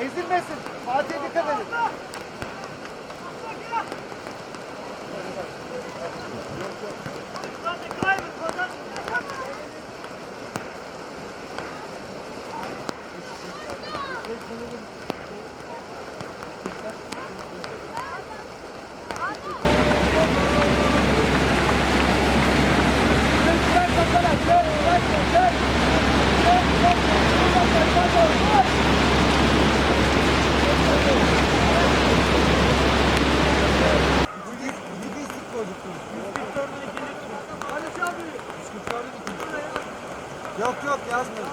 Ezilmesin. Fatih'e dikkat edin. Yok yok yazmıyor.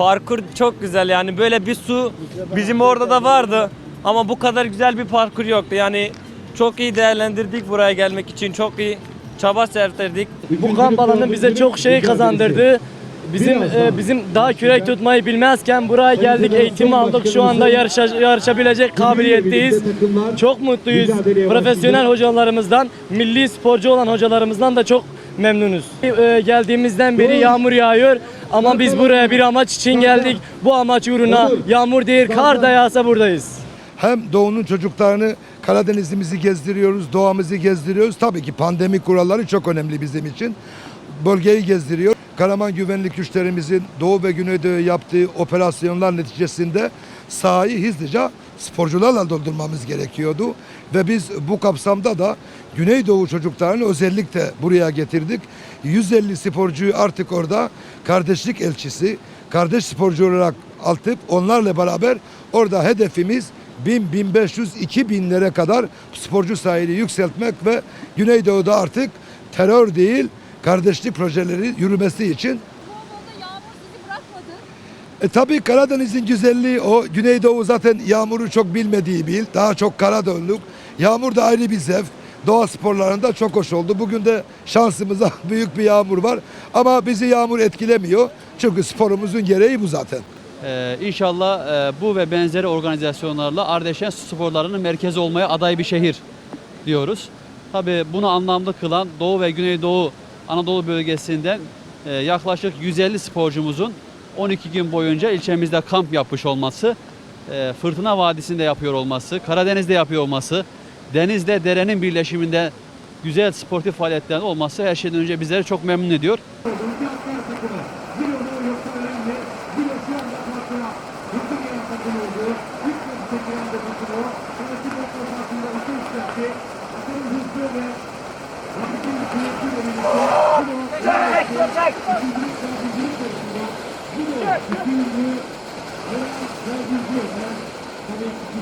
Parkur çok güzel yani böyle bir su bizim orada da vardı ama bu kadar güzel bir parkur yoktu yani çok iyi değerlendirdik buraya gelmek için çok iyi çaba sarf ettik. Bu kamp alanı bize çok şey kazandırdı. Bizim e, bizim daha kürek tutmayı bilmezken buraya geldik, eğitim aldık. Şu anda yarışa, yarışabilecek kabiliyetteyiz. Çok mutluyuz. Profesyonel hocalarımızdan, milli sporcu olan hocalarımızdan da çok memnunuz. E, geldiğimizden beri yağmur yağıyor ama biz buraya bir amaç için geldik. Bu amaç uğruna yağmur değil, kar da yağsa buradayız. Hem doğunun çocuklarını Karadeniz'imizi gezdiriyoruz, doğamızı gezdiriyoruz. Tabii ki pandemi kuralları çok önemli bizim için. Bölgeyi gezdiriyor. Karaman güvenlik güçlerimizin Doğu ve Güneydoğu yaptığı operasyonlar neticesinde sahayı hızlıca sporcularla doldurmamız gerekiyordu. Ve biz bu kapsamda da Güneydoğu çocuklarını özellikle buraya getirdik. 150 sporcuyu artık orada kardeşlik elçisi, kardeş sporcu olarak altıp onlarla beraber orada hedefimiz 1000, 1500, 2000'lere kadar sporcu sayını yükseltmek ve Güneydoğu'da artık terör değil kardeşlik projeleri yürümesi için e tabii Karadeniz'in güzelliği o. Güneydoğu zaten yağmuru çok bilmediği bil. Daha çok Karadönlük. Yağmur da ayrı bir zevk. Doğa sporlarında çok hoş oldu. Bugün de şansımıza büyük bir yağmur var. Ama bizi yağmur etkilemiyor. Çünkü sporumuzun gereği bu zaten. Ee, inşallah e, bu ve benzeri organizasyonlarla Ardeşen sporlarının merkezi olmaya aday bir şehir diyoruz. Tabii bunu anlamlı kılan Doğu ve Güneydoğu Anadolu bölgesinden e, yaklaşık 150 sporcumuzun 12 gün boyunca ilçemizde kamp yapmış olması, e, Fırtına Vadisi'nde yapıyor olması, Karadeniz'de yapıyor olması, denizle derenin birleşiminde güzel sportif faaliyetlerin olması her şeyden önce bizleri çok memnun ediyor. Tabii ki